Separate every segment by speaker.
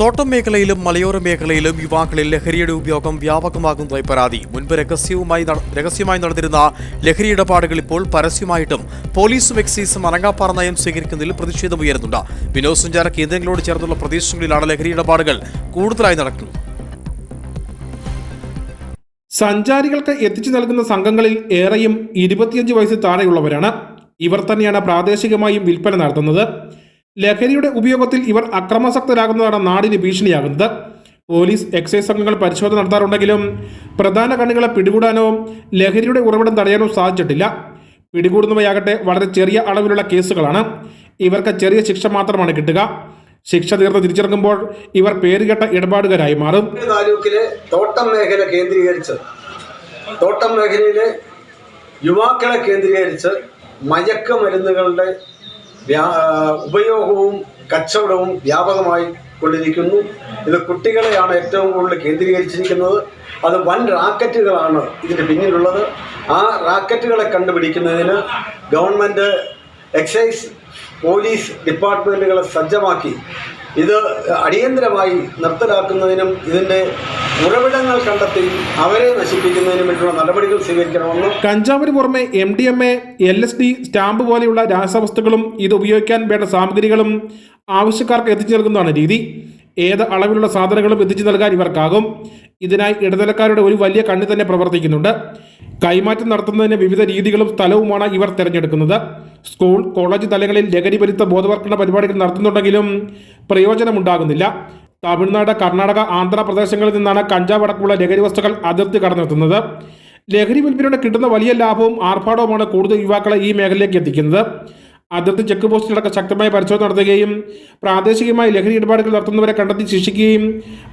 Speaker 1: തോട്ടം മേഖലയിലും മലയോര മേഖലയിലും യുവാക്കളിൽ ലഹരിയുടെ ഉപയോഗം വ്യാപകമാകുന്നതായി പരാതി. മുൻപ് രഹസ്യവുമായി രഹസ്യമായി നടന്നിരുന്ന ലഹരി ഇടപാടുകൾ ഇപ്പോൾ പരസ്യമായിട്ടും പോലീസും എക്സൈസും അനങ്ങാപ്പാറ നയം സ്വീകരിക്കുന്നതിൽ പ്രതിഷേധമുയരുന്നുണ്ട് വിനോദസഞ്ചാര കേന്ദ്രങ്ങളോട് ചേർന്നുള്ള പ്രദേശങ്ങളിലാണ് ലഹരി ഇടപാടുകൾ കൂടുതലായി നടക്കുന്നത്.
Speaker 2: സഞ്ചാരികൾക്ക് എത്തിച്ചു നൽകുന്ന സംഘങ്ങളിൽ ഏറെയും ഇരുപത്തിയഞ്ച് വയസ്സ് താഴെയുള്ളവരാണ്. ഇവർ തന്നെയാണ് പ്രാദേശികമായും വിൽപ്പന നടത്തുന്നത്. ലഹരിയുടെ ഉപയോഗത്തിൽ ഇവർ അക്രമാസക്തരാകുന്നതാണ് നാടിന് ഭീഷണിയാകുന്നത്. പോലീസ് എക്സൈസ് സംഘങ്ങൾ പരിശോധന നടത്താറുണ്ടെങ്കിലും പ്രധാന കണ്ണികളെ പിടികൂടാനോ ലഹരിയുടെ ഉറവിടം തടയാനോ സാധിച്ചിട്ടില്ല. പിടികൂടുന്നവയാകട്ടെ വളരെ ചെറിയ അളവിലുള്ള കേസുകളാണ്. ഇവർക്ക് ചെറിയ ശിക്ഷ മാത്രമാണ് കിട്ടുക. ശിക്ഷ തീർന്ന് തിരിച്ചിറങ്ങുമ്പോൾ ഇവർ പേരുകെട്ട ഇടപാടുകാരായി മാറും.
Speaker 3: താലൂക്കിലെ തോട്ടം മേഖല കേന്ദ്രീകരിച്ച് തോട്ടം മേഖലയിലെ യുവാക്കളെ കേന്ദ്രീകരിച്ച് മയക്കുമരുന്നുകളുടെ ഉപയോഗവും കച്ചവടവും വ്യാപകമായി കൊണ്ടിരിക്കുന്നു. ഇത് കുട്ടികളെയാണ് ഏറ്റവും കൂടുതൽ കേന്ദ്രീകരിച്ചിരിക്കുന്നത്. അത് വൻ റാക്കറ്റുകളാണ് ഇതിന് പിന്നിലുള്ളത്. ആ റാക്കറ്റുകളെ കണ്ടുപിടിക്കുന്നതിന് ഗവൺമെന്റ് എക്സൈസ് പോലീസ് ഡിപ്പാർട്ട്മെന്റുകളെ സജ്ജമാക്കി. ഇത് അടിയന്തരമായി നിർത്തലാക്കുന്നതിനും ഇതിന്റെ ഉറവിടങ്ങൾ കണ്ടെത്തി അവരെ നശിപ്പിക്കുന്നതിന് വേണ്ടിയുള്ള നടപടികൾ സ്വീകരിക്കണമെന്ന്
Speaker 2: കഞ്ചാവിന് പുറമെ M D M A L S D stamp പോലെയുള്ള രാസവസ്തുക്കളും ഇത് ഉപയോഗിക്കാൻ വേണ്ട സാമഗ്രികളും ആവശ്യക്കാർക്ക് എത്തിച്ചു നൽകുന്നതാണ് രീതി. ഏത് അളവിലുള്ള സാധനങ്ങളും എത്തിച്ചു നൽകാൻ ഇവർക്കാകും. ഇതിനായി ഇടനിലക്കാരുടെ ഒരു വലിയ കണ്ണി തന്നെ പ്രവർത്തിക്കുന്നുണ്ട്. കൈമാറ്റം നടത്തുന്നതിന് വിവിധ രീതികളും സ്ഥലവുമാണ് ഇവർ തിരഞ്ഞെടുക്കുന്നത്. സ്കൂൾ കോളേജ് തലങ്ങളിൽ ലഹരി വരുത്ത ബോധവൽക്കരണ പരിപാടികൾ നടത്തുന്നുണ്ടെങ്കിലും പ്രയോജനമുണ്ടാകുന്നില്ല. തമിഴ്നാട് കർണാടക ആന്ധ്രാപ്രദേശങ്ങളിൽ നിന്നാണ് കഞ്ചാവ് അടക്കമുള്ള ലഹരി വസ്തുക്കൾ അതിർത്തി കടന്നെത്തുന്നത്. ലഹരി വിൽപ്പനയുടെ കിട്ടുന്ന വലിയ ലാഭവും ആർഭാടവുമാണ് കൂടുതൽ യുവാക്കളെ ഈ മേഖലയിലേക്ക് എത്തിക്കുന്നത്. അതിർത്തി ചെക്ക് പോസ്റ്റിലടക്കം ശക്തമായ പരിശോധന നടത്തുകയും പ്രാദേശികമായി ലഹരി ഇടപാടുകൾ നടത്തുന്നവരെ കണ്ടെത്തി ശിക്ഷിക്കുകയും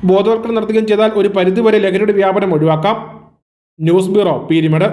Speaker 2: ബോധവൽക്കരണം നടത്തുകയും ചെയ്താൽ ഒരു പരിധിവരെ ലഹരിയുടെ വ്യാപനം ഒഴിവാക്കാം. News bureau Peermade.